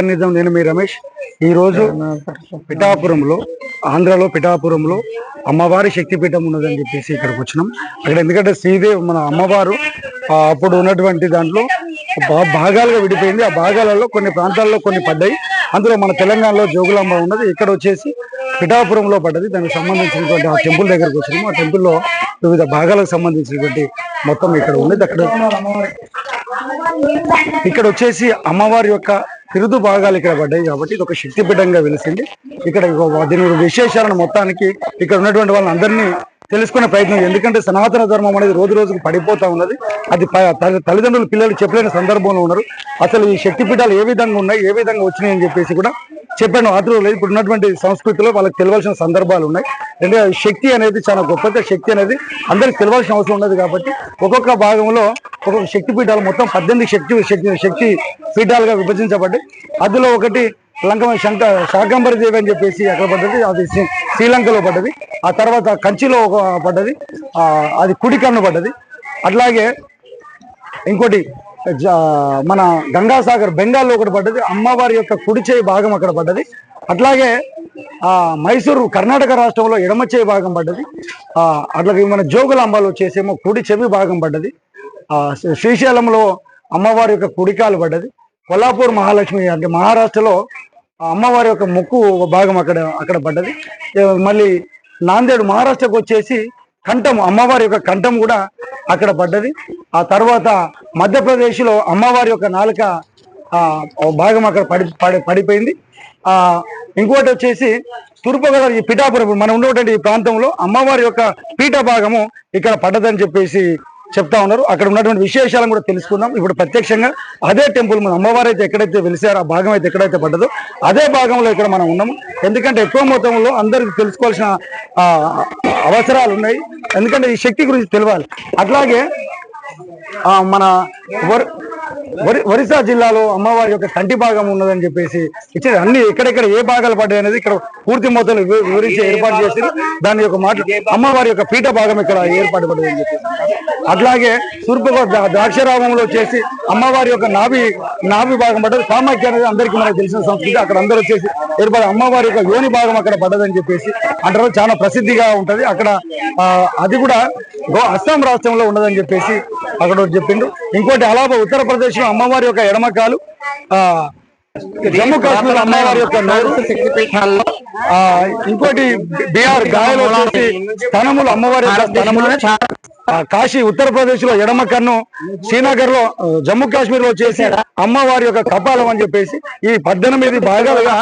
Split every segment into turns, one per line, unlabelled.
నిజం నేను మీ రమేష్. ఈ రోజు పిఠాపురంలో ఆంధ్రలో పిఠాపురంలో అమ్మవారి శక్తిపీఠం ఉన్నదని చెప్పేసి ఇక్కడికి వచ్చినాం. అక్కడ ఎందుకంటే శ్రీదేవి మన అమ్మవారు అప్పుడు ఉన్నటువంటి దాంట్లో భాగాలుగా విడిపోయింది. ఆ భాగాలలో కొన్ని ప్రాంతాల్లో కొన్ని పడ్డాయి. అందులో మన తెలంగాణలో జోగులాంబ ఉన్నది. ఇక్కడ వచ్చేసి పిఠాపురంలో పడ్డది. దానికి సంబంధించినటువంటి ఆ టెంపుల్ దగ్గరకు వచ్చినాము. ఆ టెంపుల్లో వివిధ భాగాలకు సంబంధించినటువంటి మొత్తం ఇక్కడ ఉన్నది. అక్కడ ఇక్కడ వచ్చేసి అమ్మవారి యొక్క తిరుదు భాగాలు ఇక్కడ పడ్డాయి కాబట్టి ఇది ఒక శక్తిపీఠంగా వెలిసింది. ఇక్కడ దీని విశేషాలను మొత్తానికి ఇక్కడ ఉన్నటువంటి వాళ్ళని అందరినీ తెలుసుకునే ప్రయత్నం ఎందుకంటే సనాతన ధర్మం అనేది రోజు రోజుకు పడిపోతా ఉన్నది. అది తల్లిదండ్రులు పిల్లలు చెప్పలేని సందర్భంలో ఉన్నారు. అసలు ఈ శక్తిపీఠాలు ఏ విధంగా ఉన్నాయి ఏ విధంగా వచ్చినాయి అని చెప్పేసి కూడా చెప్పాను ఆతృత లేదు. ఇప్పుడు ఉన్నటువంటి సంస్కృతిలో వాళ్ళకి తెలియాల్సిన సందర్భాలు ఉన్నాయి. అంటే శక్తి అనేది చాలా గొప్పది. శక్తి అనేది అందరికి తెలియాల్సిన అవసరం ఉన్నది కాబట్టి ఒక్కొక్క భాగంలో ఒక్కొక్క శక్తి పీఠాలు మొత్తం పద్దెనిమిది శక్తి శక్తి శక్తి పీఠాలుగా విభజించబడ్డాయి. అందులో ఒకటి లంక శంక శాకంబరి దేవి అని చెప్పేసి అక్కడ పడ్డది. అది శ్రీలంకలో పడ్డది. ఆ తర్వాత కంచిలో ఒక పడ్డది. అది కుడి కన్ను పడ్డది. అట్లాగే ఇంకోటి మన గంగాసాగర్ బెంగాల్లో ఒకటి పడ్డది. అమ్మవారి యొక్క కుడి చేయి భాగం అక్కడ పడ్డది. అట్లాగే మైసూరు కర్ణాటక రాష్ట్రంలో ఎడమ చేయి భాగం పడ్డది. అట్లాగే మన జోగులాంబలో వచ్చేసేమో కుడి చెవి భాగం పడ్డది. శ్రీ- శ్రీశైలంలో అమ్మవారి యొక్క కుడికాలు పడ్డది. కొల్లాపూర్ మహాలక్ష్మి అంటే మహారాష్ట్రలో అమ్మవారి యొక్క ముక్కు భాగం అక్కడ అక్కడ పడ్డది. మళ్ళీ నాందేడు మహారాష్ట్రకు వచ్చేసి కంఠం అమ్మవారి యొక్క కంఠం కూడా అక్కడ పడ్డది. ఆ తర్వాత మధ్యప్రదేశ్లో అమ్మవారి యొక్క నాలుక భాగం అక్కడ పడి పడి పడిపోయింది. ఇంకోటి వచ్చేసి తూర్పుగోదావరి ఈ పిఠాపురం మనం ఉన్నటువంటి ఈ ప్రాంతంలో అమ్మవారి యొక్క పీఠ భాగము ఇక్కడ పడ్డదని చెప్పేసి చెప్తా ఉన్నారు. అక్కడ ఉన్నటువంటి విశేషాలను కూడా తెలుసుకుందాం. ఇప్పుడు ప్రత్యక్షంగా అదే టెంపుల్ మన అమ్మవారు అయితే ఎక్కడైతే వెలిసారో ఆ భాగం అయితే ఎక్కడైతే పడ్డదో అదే భాగంలో ఇక్కడ మనం ఉన్నాము ఎందుకంటే ఎక్కువ మొత్తంలో అందరికి తెలుసుకోవాల్సిన అవసరాలు ఉన్నాయి. ఎందుకంటే ఈ శక్తి గురించి తెలియాలి అట్లాగే మన వర్- ఒరిస్సా జిల్లాలో అమ్మవారి యొక్క కంటి భాగం ఉన్నదని చెప్పేసి ఇచ్చేది అన్ని ఎక్కడెక్కడ ఏ భాగాలు పడ్డాయి అనేది ఇక్కడ పూర్తి మొత్తంలో వివ- వివరించి ఏర్పాటు చేసి దాని యొక్క మాట అమ్మవారి యొక్క పీఠ భాగం ఇక్కడ ఏర్పాటు పడింది అని చెప్పేసి అట్లాగే తూర్పు ద్రాక్షరామంలో వచ్చేసి అమ్మవారి యొక్క నాభి నాభి భాగం పడ్డది. కామాఖ్య అనేది అందరికీ మనకు తెలిసిన సంస్కృతి. అక్కడ అందరూ వచ్చేసి ఏర్పడి అమ్మవారి యొక్క యోని భాగం అక్కడ పడ్డదని చెప్పేసి అంటారు. చాలా ప్రసిద్ధిగా ఉంటది. అక్కడ అది కూడా అస్సాం రాష్ట్రంలో ఉన్నదని చెప్పేసి అక్కడ చెప్పిండు. ఇంకోటి అలాబా ఉత్తరప్రదేశ్లో అమ్మవారి యొక్క ఎడమకాలు జమ్మూ కాశ్మీర్ అమ్మవారి యొక్క నోరు ఇంకోటి బీహార్ గాయలో స్థనములు అమ్మవారి యొక్క కాశీ ఉత్తరప్రదేశ్లో ఎడమ కన్ను శ్రీనగర్లో జమ్మూ కాశ్మీర్లో వచ్చేసి అమ్మవారి యొక్క కపాలం అని చెప్పేసి ఈ పద్దెనిమిది భాగాలుగా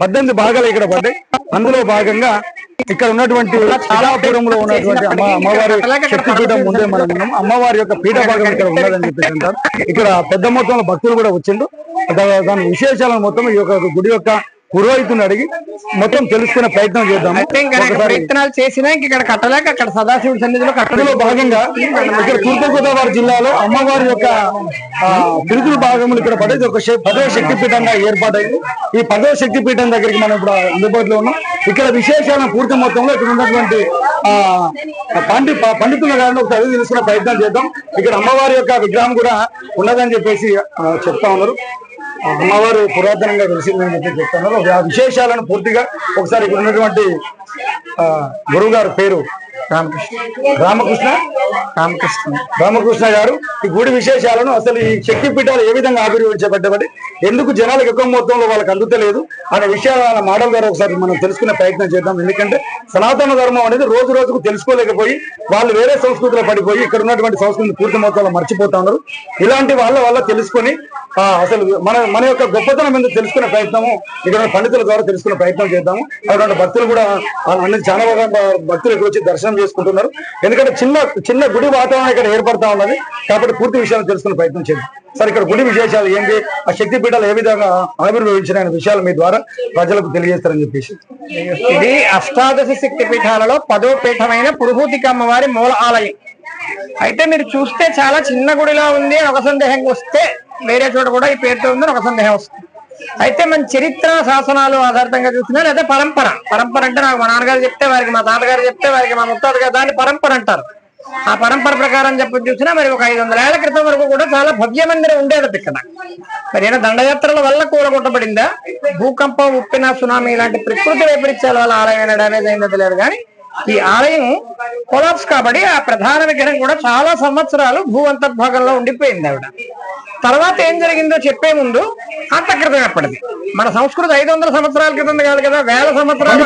పద్దెనిమిది భాగాలు ఇక్కడ పడ్డాయి. అందులో భాగంగా ఇక్కడ ఉన్నటువంటి పిఠాపురంలో ఉన్నటువంటి అమ్మ అమ్మవారి శక్తిపీఠం ముందే మనం ఉన్నాం. అమ్మవారి యొక్క పీఠ భాగం ఇక్కడ ఉన్నదని చెప్పేసి అంటారు ఇక్కడ పెద్ద మొత్తంలో భక్తులు కూడా వచ్చిండు దాని విశేషాలను మొత్తం ఈ యొక్క గుడి యొక్క పురోహితుని అడిగి మొత్తం తెలుసుకునే ప్రయత్నం చేద్దాం
ప్రయత్నాలు చేసినా ఇంక ఇక్కడ కట్టలేక అక్కడ సదాశివుడి సన్నిధిలో కట్టలేదు.
అందులో భాగంగా ఇక్కడ తూర్పు గోదావరి జిల్లాలో అమ్మవారి యొక్క పిలుపుల భాగములు ఇక్కడ పడే ఇది ఒక పదవ శక్తి పీఠంగా ఏర్పాటైంది. ఈ పదవ శక్తి పీఠం దగ్గరికి మనం ఇప్పుడు అందుబాటులో ఉన్నాం. ఇక్కడ విశేషాలను పూర్తి మొత్తంలో ఇక్కడ ఉన్నటువంటి పండి పండితుల గారిని ఒకసారి అడిగి తెలుసుకునే ప్రయత్నం చేద్దాం. ఇక్కడ అమ్మవారి యొక్క విగ్రహం కూడా ఉన్నదని చెప్పేసి చెప్తా ఉన్నారు. అమ్మవారు పురాతనంగా వెలిసిందని చెప్పి చెప్తున్నారు. ఆ విశేషాలను పూర్తిగా ఒకసారి ఇక్కడ ఉన్నటువంటి గురువు పేరు రామకృష్ణ. రామకృష్ణ?
రామకృష్ణ.
రామకృష్ణ గారు ఈ గుడి విశేషాలను అసలు ఈ శక్తి పీఠాలు ఏ విధంగా ఆవిర్భవించబడ్డబడి ఎందుకు జనాలకు ఎక్కువ మొత్తంలో వాళ్ళకి అందుతలేదు అనే విషయాలు ఆయన మాటల ద్వారా ఒకసారి మనం తెలుసుకునే ప్రయత్నం చేద్దాం. ఎందుకంటే సనాతన ధర్మం అనేది రోజు రోజుకు తెలుసుకోలేకపోయి వాళ్ళు వేరే సంస్కృతిలో పడిపోయి ఇక్కడ ఉన్నటువంటి సంస్కృతిని పూర్తి మొత్తంలో మర్చిపోతా ఉన్నారు. ఇలాంటి వాళ్ళ వల్ల తెలుసుకొని అసలు మన మన యొక్క గొప్పతనం మీద తెలుసుకునే ప్రయత్నము? ఇక్కడ పండితుల ద్వారా తెలుసుకునే ప్రయత్నం చేద్దాము. అక్కడ భక్తులు కూడా అన్ని చాలా బాగా భక్తులు ఇక్కడ వచ్చి దర్శనం చేసుకుంటున్నారు. ఎందుకంటే చిన్న చిన్న గుడి వాతావరణం ఇక్కడ ఏర్పడతా ఉన్నది. కాబట్టి పూర్తి విషయాలు తెలుసుకునే ప్రయత్నం చేద్దాం. సరే ఇక్కడ గుడి విశేషాలు ఏంటి? ఆ శక్తి పీఠాలు ఏ విధంగా ఆవిర్భవించిన విషయాలు మీ ద్వారా ప్రజలకు తెలియజేస్తారని చెప్పేసి.
ఇది అష్టాదశ శక్తి పీఠాలలో పదో పీఠమైన పురుహూతిక అమ్మవారి మూల ఆలయం. అయితే మీరు చూస్తే చాలా చిన్న గుడిలా ఉంది అని ఒక సందేహం వస్తే వేరే చోట కూడా ఈ పేరుతో ఉందని ఒక సందేహం వస్తుంది. అయితే మన చరిత్ర శాసనాలు ఆధారితంగా చూసినా లేదా పరంపర. పరంపర అంటే నాకు మా నాన్నగారు చెప్తే వారికి మా తాతగారు చెప్తే వారికి మా ముత్తాత గారు దాన్ని పరంపర అంటారు. ఆ పరంపర ప్రకారం చెప్పి చూసినా మరి ఒక ఐదు వందల ఏళ్ళ క్రితం వరకు కూడా చాలా భవ్య మందిరం ఉండేది ఇక్కడ. మరి ఏమైనా దండయాత్రల వల్ల కూలగొట్టబడిందా? భూకంపం ఉప్పిన సునామీ ఇలాంటి ప్రకృతి వైపరీత్యాల వల్ల ఆలయం డ్యామేజ్ అయిందో తెలియదు కానీ ఈ ఆలయం కొలాప్స్ కాబట్టి ఆ ప్రధాన విగ్రహం కూడా చాలా సంవత్సరాలు భూ అంతర్భాగంలో ఉండిపోయింది ఆవిడ తర్వాత ఏం జరిగిందో చెప్పే ముందు అంత క్రితం ఎప్పటిది మన సంస్కృతి ఐదు వందల సంవత్సరాల క్రితం కాదు కదా వేల సంవత్సరాల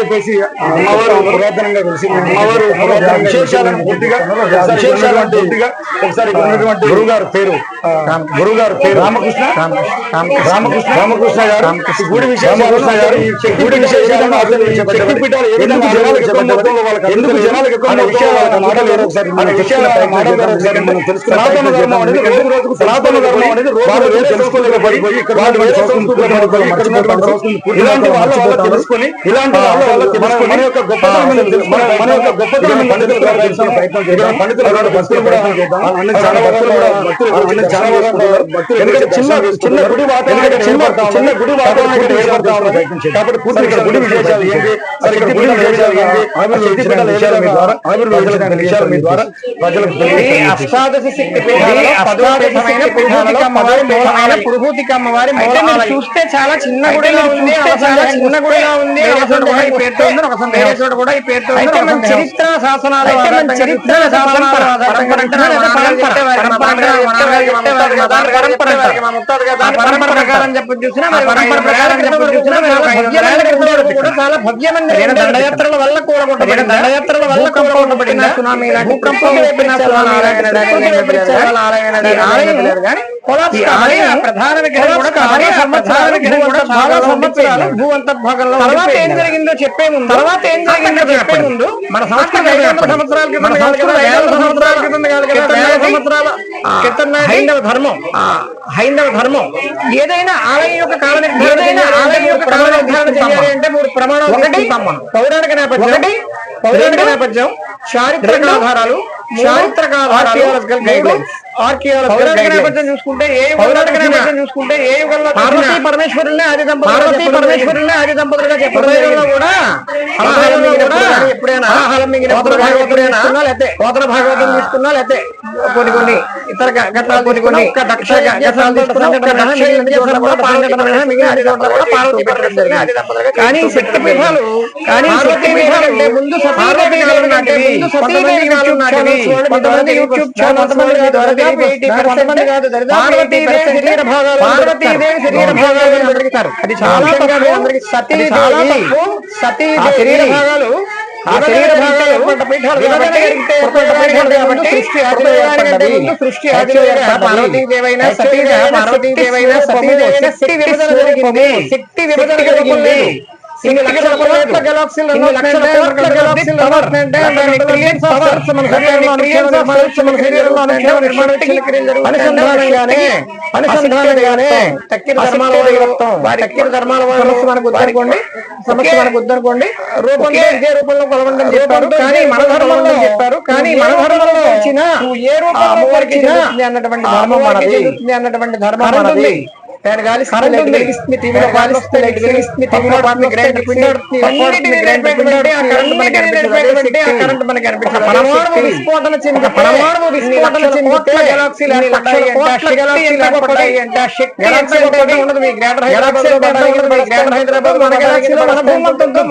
చెప్పేసి అమ్మవారు పురాతనంగా తెలిసింది అమ్మవారు విశేషాలను పూర్తిగా విశేషాలను పూర్తిగా ఒకసారి ఇక్కడ ఉన్నటువంటి గురువు గారి పేరు గురువు గారి పేరు రామకృష్ణ రామకృష్ణ రామకృష్ణ గారు గారు. గుడి ఎందుకు జనాలకు ఎక్కువ విషయాలు ఒకసారి మన విషయాల మాట్లాడారు ఒకసారి మనం తెలుసుకున్నాం సనాతన ధర్మం అనేది రోజు రోజుకు సనాతన ధర్మం అనేది రోజు రోజు తెలుసుకోలేకపోయి ఇక్కడ వాళ్ళు వేరే సంస్కృతిలో పడిపోయి ఇక్కడ ఉన్నటువంటి సంస్కృతి ఇలాంటి వాళ్ళ వల్ల తెలుసుకొని ఇలాంటి వాళ్ళ వల్ల తెలుసుకొని మన యొక్క గొప్పతనం మనం తెలుసుకొని మన మన యొక్క గొప్పతనం పండితుల ద్వారా తెలుసుకునే ప్రయత్నం చేద్దాం. పండితుల ద్వారా భక్తులు కూడా అన్ని చాలా భక్తులు కూడా అన్ని చాలా భక్తులు ఎందుకంటే చిన్న చిన్న గుడి వాతావరణం చిన్న చిన్న గుడి వాతావరణం ఇక్కడ ఏర్పడతా ఉన్న ప్రయత్నం చేద్దాం కాబట్టి పూర్తి ఇక్కడ గుడి విశేషాలు ఏంటి అసలు ఇక్కడ గుడి విశేషాలు ఏంటి అభివృద్ధి పీఠాలు ఏ విధంగా ద్వారా. అభివృద్ధి చేసిన విషయాలు మీ ద్వారా. ప్రజలకు
ఇది
తెలియజేయండి.
అష్టాదశ శక్తి పీఠాలలో పదో పీఠమైన పురుహూతిక అమ్మవారి. చూస్తే చాలా చిన్న గుడిలో ఉంది చాలా చిన్న గుడిలో ఉంది కూడా ఈ పేరుతో కూడా ఈ చరిత్ర శాసనాల చరిత్ర శాసనాల పరంపర ప్రకారం చెప్పి చూసినా చాలా భవ్యమైన దండయాత్రల వల్ల కూడగొట్టబడిన దండయాత్రల వల్ల కూడగొట్టబడిన సునామీ భూకంపం ప్రధాన విగ్రహం కూడా చాలా సంవత్సరాల భూ అంతర్భాగంలో తర్వాత ఏం జరిగిందో చెప్పే ముందు తర్వాత ఏం జరిగిందో చెప్పే ముందు మన సంస్కృతి సంవత్సరాల క్రితం సంవత్సరాల క్రితం సంవత్సరాల హైందవ ధర్మం. హైందవ ధర్మం. ఏదైనా ఆలయం యొక్క కాల ఏదైనా ఆలయం యొక్క కాల నిర్ధారణ చేయాలి అంటే మూడు ప్రమాణాలు ఒకటి పౌరాణిక నేపథ్యం. ఒకటి పౌరాణిక నేపథ్యం. చారిత్రక ఆధారాలు. చారిత్రక నేపథ్యం చూసుకుంటే ఏ చూసుకుంటే ఏ యుగంలో పార్వతీ పరమేశ్వరుల్ని ఆది దంపతులుగా పార్వతీ పరమేశ్వరుల్ని ఆది దంపతులుగా చెప్పడంలో కూడా హలాహలం మింగినప్పుడు ఎప్పుడైనా మింగినప్పుడు భాగవతం తీసుకున్నా లేతే కొన్ని కొన్ని ఇతర ఘట్టాలు కొన్ని కొన్ని దక్ష కానీ శక్తి పీఠాలు కానీ అంటే ముందు సతీ యూట్యూబ్ ఛానల్స్ కొంతమంది అది చాలా శరీర భాగాలు ఆ శరీర భాగాలు ఇన్ని లక్షల కోట్ల గెలాక్సీలు ఇన్ని లక్షల కోట్ల గెలాక్సీలు అంటే దాని క్రియేట్స్ ఆఫ్ సెల్స్ మన శరీరంలో అనుక్షేమ నిర్మాణం మన శరీరంలో అనుక్షేమ నిర్మాణం అనుసంధానంగానే అనుసంధానంగానే తక్కిన ధర్మాల వారి తక్కిన ధర్మాల సమస్య మనకు సమస్య మనకు రూపంలో ఇదే రూపంలో కొలవండి చెప్పారు కానీ మన ధర్మంలో చెప్పారు కానీ మన ధర్మంలో వచ్చిన ఏ రూపంలో అన్నటువంటి ధర్మం మనది అన్నటువంటి ధర్మం మనది ఫ్యాన్ గాలి కరెంట్ వెలిగిస్తుంది టీవీలో గాలిస్తే లైట్ వెలిగిస్తుంది టీవీలో పాటలు గ్రైండర్ కరెంట్ మనకి కనిపించదు పరమాణు విస్ఫోటన చెంది విస్ఫోటన చెంది కోట్ల గెలాక్సీలు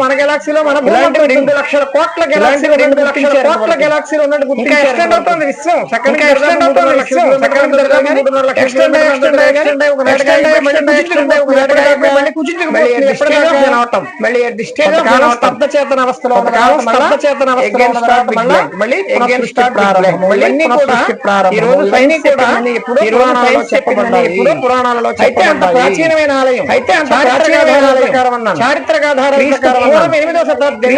మన గెలాక్సీలో మన రెండు లక్షల కోట్ల గెలాక్సీలు రెండు లక్షల కోట్ల గెలాక్సీలు ఉన్నట్టు అవుతుంది విశ్వం సెకండ్ ఎక్స్టెండ్ అవుతుంది విశ్వం. సెకండ్ మూడున్నర లక్షల ఎక్స్టెండ్ ఎక్స్టెండ్ ఎక్స్టెండ్ ఒక చేతన అవస్థలో చేతన మళ్ళీ పురాణాలలో అయితే అంత ప్రాచీనమైన ఆలయం అయితే అంత ప్రాచీనమైన పూర్వం ఎనిమిదో శతాబ్దం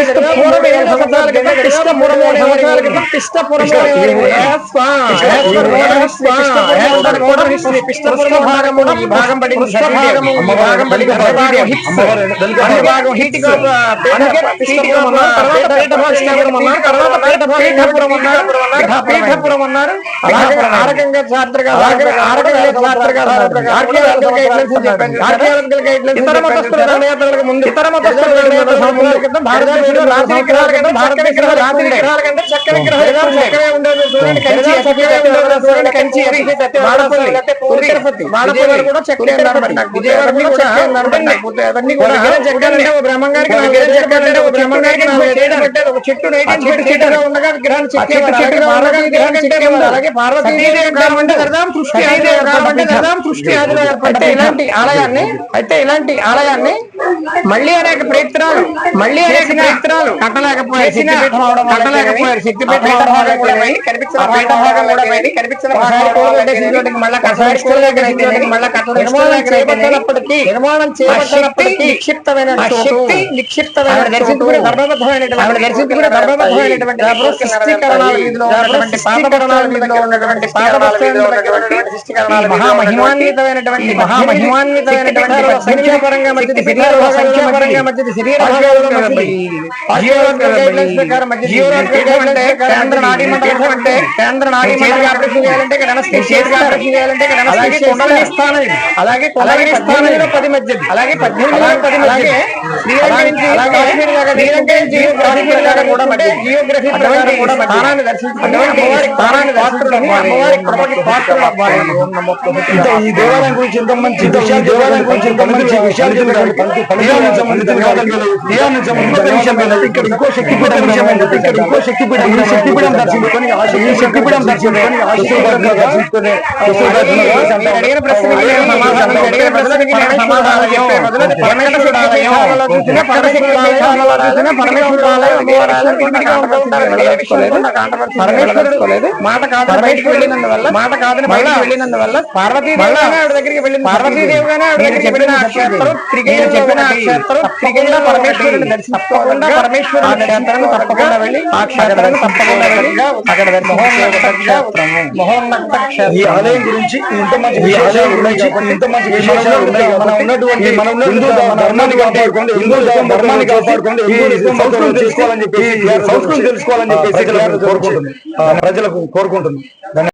భాగం పడింది. పీఠపురం అన్నారు, ఆ రకంగా చార్టర్గా అలాగే ఆ రకంగా చార్టర్గా ఆర్కియాలజికల్ గైడ్లైన్స్ చెప్పాను ఆర్కియాలజికల్ గైడ్లైన్స్ ఇతర మతస్థుల దండయాత్రలకు ముందు ఇతర మతస్థుల దండయాత్రలకు ముందు క్రితం భారతదేశంలో రాతి విగ్రహాల కంటే భారత విగ్రహాలు రాతి విగ్రహాల కంటే చెక్క విగ్రహాలు చక్కగా ఉండేది చూడండి కంచి చక్కగా ఉండేది చూడండి కంచి వాడపల్లి వాడపల్లి కూడా చక్కగా చెట్టు ఇలాంటి ఆలయాన్ని అయితే ఇలాంటి ఆలయాన్ని మళ్ళీ అనేక ప్రయత్నాలు మళ్ళీ అనేక ప్రయత్నాలు కట్టలేకపోయారు కట్టలేకపోయారు కనిపించిన మళ్ళా కట్టలేక మళ్ళా నిర్మాణం చేయబడినప్పటికీ నిర్మాణం చేయబడినప్పటికీ నిక్షిప్తమైన శక్తి నిక్షిప్తమైన ధర్మబద్ధమైనటువంటి ఆవిడ దర్శించుకునే ధర్మబద్ధమైనటువంటి శిష్టీకరణాల మీదలో ఉన్నటువంటి పాదకరణాల మీదలో ఉన్నటువంటి పాదవస్త్రాల ఉన్నటువంటి శిష్టీకరణాల మహామహిమాన్వితమైనటువంటి మహామహిమాన్వితమైనటువంటి సంఖ్యాపరంగా మధ్యది శరీర సంఖ్యాపరంగా మధ్యది శరీర భాగాలలో మధ్యది జియోలాజికల్ గైడ్లైన్స్ ప్రకారం మధ్యది జియోలాజికల్ గైడ్లైన్స్ ప్రకారం కేంద్ర నాడీ మండలం అంటే కేంద్ర నాడీ మండలం ఆపరేషన్ చేయాలంటే ఇక్కడ అనస్థీషియా ఆపరేషన్ చేయాలంటే ఇక్కడ అలాగే కొండల స్థానం ఇది. అలాగే పది మధ్యది అలాగే పద్దెనిమిది పది దర్శించుకుని దర్శించుకుని
ఈ దేవాలయం గురించి మంచి దేవాలయం గురించి మంచి విషయాలు దేవాలయం దేవాలయం విషయం ఇక్కడ ఇంకో శక్తిపీఠం విషయం ఇక్కడ ఇంకో శక్తిపీఠం ఈ శక్తిపీఠం దర్శించుకొని శక్తిపీఠం దర్శించుకొని దర్శించుకొని
మీరు పరమేశ్వరుడు ఆలయం. పరమేశ్వరుడు పరమేశ్వరుడు ఆలయం. పరమేశ్వరుడు మాట కాదు. బయటికి వెళ్ళినందువల్ల మాట కాదని బయటికి వెళ్ళినందువల్ల పార్వతీదేవిగానే ఆవిడ దగ్గరికి వెళ్ళింది. పార్వతీదేవిగానే ఆవిడ దగ్గరికి వెళ్ళిన ఆ క్షేత్రం త్రిగేయ చెప్పిన ఆ క్షేత్రం త్రిగేయ పరమేశ్వరుని తప్పకుండా పరమేశ్వరుని తప్పకుండా వెళ్ళి. ఆ క్షేత్రాన్ని తప్పకుండా వెళ్ళి. అక్కడ మహోన్నత క్షేత్రము మహోన్నత
ఈ
క్షేత్రం.
ఆలయం గురించి ఇంత మంచి ఉన్నాయి కాబట్టి ఇంత మంచి ఉన్నాయి మనం ఉన్నటువంటి మనం హిందూ ధర్మాన్ని కాపాడుకోండి హిందూ ధర్మాన్ని కాపాడుకోండి ఈ సంస్కృతి తెలుసుకోవాలని చెప్పేసి సంస్కృతి తెలుసుకోవాలని చెప్పేసి కోరుకుంటుంది ప్రజలకు కోరుకుంటుంది